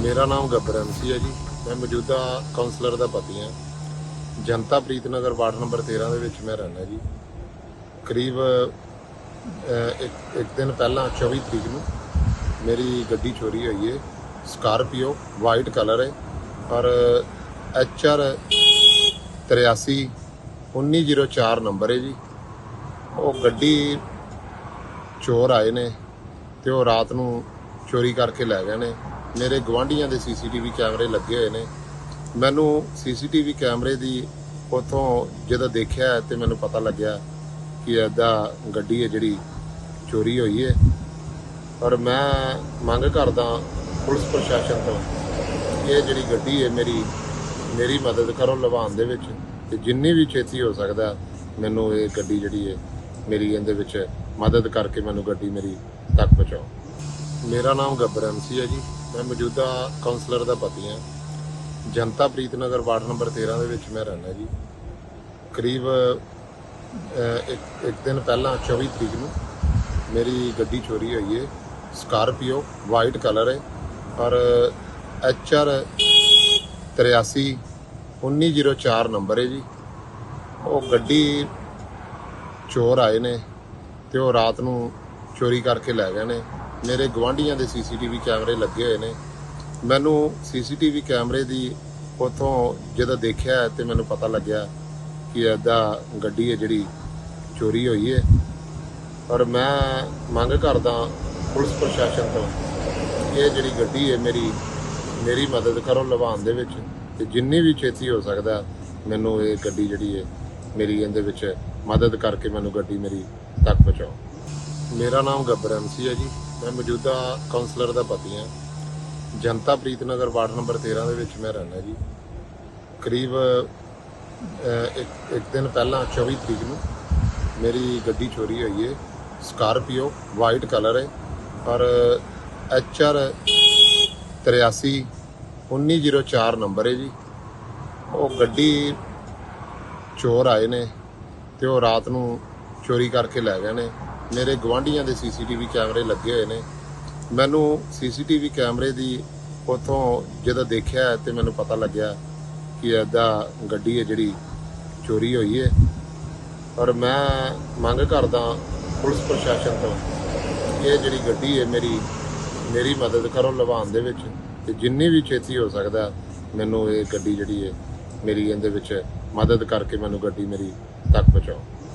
ਮੇਰਾ ਨਾਮ ਗੱਬਰ ਐਮਸੀ ਹੈ ਜੀ। ਮੈਂ ਮੌਜੂਦਾ ਕਾਉਂਸਲਰ ਦਾ ਪਤੀ ਹਾਂ। ਜਨਤਾ ਪ੍ਰੀਤ ਨਗਰ ਵਾਰਡ ਨੰਬਰ 13 ਦੇ ਵਿੱਚ ਮੈਂ ਰਹਿੰਦਾ ਜੀ। ਕਰੀਬ ਅਹ, ਇੱਕ ਇੱਕ ਦਿਨ ਪਹਿਲਾਂ 24 ਤਰੀਕ ਨੂੰ ਮੇਰੀ ਗੱਡੀ ਚੋਰੀ ਹੋਈ ਹੈ ਸਕਾਰਪੀਓ ਵਾਈਟ ਕਲਰ ਹੈ ਔਰ ਐਚ ਆਰ 83 1904 ਨੰਬਰ ਹੈ ਜੀ। ਉਹ ਗੱਡੀ ਚੋਰ ਆਏ ਨੇ ਤੇ ਉਹ ਰਾਤ ਨੂੰ ਚੋਰੀ ਕਰਕੇ ਲੈ ਗਏ ਨੇ। ਮੇਰੇ ਗਵਾਂਢੀਆਂ ਦੇ ਸੀਸੀਟੀਵੀ ਕੈਮਰੇ ਲੱਗੇ ਹੋਏ ਨੇ। ਮੈਨੂੰ ਸੀਸੀਟੀਵੀ ਕੈਮਰੇ ਦੀ ਉਥੋਂ ਜਦੋਂ ਦੇਖਿਆ ਤੇ ਮੈਨੂੰ ਪਤਾ ਲੱਗਿਆ ਕਿ ਐਦਾ ਗੱਡੀ ਹੈ ਜਿਹੜੀ ਚੋਰੀ ਹੋਈ ਹੈ। ਔਰ ਮੈਂ ਮੰਗ ਕਰਦਾ ਪੁਲਿਸ ਪ੍ਰਸ਼ਾਸਨ ਤੋਂ ਇਹ ਜਿਹੜੀ ਗੱਡੀ ਹੈ ਮੇਰੀ ਮੇਰੀ ਮਦਦ ਕਰੋ ਲਵਾਉਣ ਦੇ ਵਿੱਚ ਤੇ ਜਿੰਨੀ ਵੀ ਛੇਤੀ ਹੋ ਸਕਦਾ ਮੈਨੂੰ ਇਹ ਗੱਡੀ ਜਿਹੜੀ ਹੈ ਮੇਰੀ ਇਹਦੇ ਵਿੱਚ ਮਦਦ ਕਰਕੇ ਮੈਨੂੰ ਗੱਡੀ ਮੇਰੀ ਤੱਕ ਪਹੁੰਚਾਓ। ਮੇਰਾ ਨਾਮ ਗੱਬਰ ਐਮਸੀ ਹੈ ਜੀ। ਮੈਂ ਮੌਜੂਦਾ ਕਾਉਂਸਲਰ ਦਾ ਪਤੀ ਹਾਂ। ਜਨਤਾ ਪ੍ਰੀਤ ਨਗਰ ਵਾਰਡ ਨੰਬਰ 13 ਦੇ ਵਿੱਚ ਮੈਂ ਰਹਿੰਦਾ ਜੀ। ਕਰੀਬ ਅਹ, ਇੱਕ ਇੱਕ ਦਿਨ ਪਹਿਲਾਂ 24 ਤਰੀਕ ਨੂੰ ਮੇਰੀ ਗੱਡੀ ਚੋਰੀ ਹੋਈ ਹੈ ਸਕਾਰਪੀਓ ਵਾਈਟ ਕਲਰ ਹੈ ਔਰ ਐਚ ਆਰ 83 1904 ਨੰਬਰ ਹੈ ਜੀ। ਉਹ ਗੱਡੀ ਚੋਰ ਆਏ ਨੇ ਤੇ ਉਹ ਰਾਤ ਨੂੰ ਚੋਰੀ ਕਰਕੇ ਲੈ ਗਏ ਨੇ। ਮੇਰੇ ਗਵਾਂਢੀਆਂ ਦੇ ਸੀਸੀਟੀਵੀ ਕੈਮਰੇ ਲੱਗੇ ਹੋਏ ਨੇ। ਮੈਨੂੰ ਸੀਸੀਟੀਵੀ ਕੈਮਰੇ ਦੀ ਉਥੋਂ ਜਦੋਂ ਦੇਖਿਆ ਤੇ ਮੈਨੂੰ ਪਤਾ ਲੱਗਿਆ ਕਿ ਐਦਾ ਗੱਡੀ ਹੈ ਜਿਹੜੀ ਚੋਰੀ ਹੋਈ ਹੈ। ਔਰ ਮੈਂ ਮੰਗ ਕਰਦਾ ਪੁਲਿਸ ਪ੍ਰਸ਼ਾਸਨ ਤੋਂ ਇਹ ਜਿਹੜੀ ਗੱਡੀ ਹੈ ਮੇਰੀ ਮੇਰੀ ਮਦਦ ਕਰੋ ਲਵਾਉਣ ਦੇ ਵਿੱਚ ਤੇ ਜਿੰਨੀ ਵੀ ਛੇਤੀ ਹੋ ਸਕਦਾ ਮੈਨੂੰ ਇਹ ਗੱਡੀ ਜਿਹੜੀ ਹੈ ਮੇਰੀ ਇਹਦੇ ਵਿੱਚ ਮਦਦ ਕਰਕੇ ਮੈਨੂੰ ਗੱਡੀ ਮੇਰੀ ਤੱਕ ਪਹੁੰਚਾਓ। ਮੇਰਾ ਨਾਮ ਗੱਬਰ ਐਮਸੀ ਹੈ ਜੀ। ਮੈਂ ਮੌਜੂਦਾ ਕਾਉਂਸਲਰ ਦਾ ਪਤੀ ਹਾਂ। ਜਨਤਾ ਪ੍ਰੀਤ ਨਗਰ ਵਾਰਡ ਨੰਬਰ 13 ਦੇ ਵਿੱਚ ਮੈਂ ਰਹਿੰਦਾ ਜੀ। ਕਰੀਬ ਅਹ, ਇੱਕ ਇੱਕ ਦਿਨ ਪਹਿਲਾਂ 24 ਤਰੀਕ ਨੂੰ ਮੇਰੀ ਗੱਡੀ ਚੋਰੀ ਹੋਈ ਹੈ ਸਕਾਰਪੀਓ ਵਾਈਟ ਕਲਰ ਹੈ ਪਰ ਐਚ ਆਰ 83 1904 ਨੰਬਰ ਹੈ ਜੀ। ਉਹ ਗੱਡੀ ਚੋਰ ਆਏ ਨੇ ਤੇ ਉਹ ਰਾਤ ਨੂੰ ਚੋਰੀ ਕਰਕੇ ਲੈ ਗਏ ਨੇ। ਮੇਰੇ ਗਵਾਂਢੀਆਂ ਦੇ ਸੀਸੀਟੀਵੀ ਕੈਮਰੇ ਲੱਗੇ ਹੋਏ ਨੇ। ਮੈਨੂੰ ਸੀਸੀਟੀਵੀ ਕੈਮਰੇ ਦੀ ਉਥੋਂ ਜਦੋਂ ਦੇਖਿਆ ਤੇ ਮੈਨੂੰ ਪਤਾ ਲੱਗਿਆ ਕਿ ਐਦਾ ਗੱਡੀ ਹੈ ਜਿਹੜੀ ਚੋਰੀ ਹੋਈ ਹੈ। ਔਰ ਮੈਂ ਮੰਗ ਕਰਦਾ ਪੁਲਿਸ ਪ੍ਰਸ਼ਾਸਨ ਤੋਂ ਇਹ ਜਿਹੜੀ ਗੱਡੀ ਹੈ ਮੇਰੀ ਮੇਰੀ ਮਦਦ ਕਰੋ ਲਵਾਉਣ ਦੇ ਵਿੱਚ ਤੇ ਜਿੰਨੀ ਵੀ ਛੇਤੀ ਹੋ ਸਕਦਾ ਮੈਨੂੰ ਇਹ ਗੱਡੀ ਜਿਹੜੀ ਹੈ ਮੇਰੀ ਇਹਦੇ ਵਿੱਚ ਮਦਦ ਕਰਕੇ ਮੈਨੂੰ ਗੱਡੀ ਮੇਰੀ ਤੱਕ ਪਹੁੰਚਾਓ।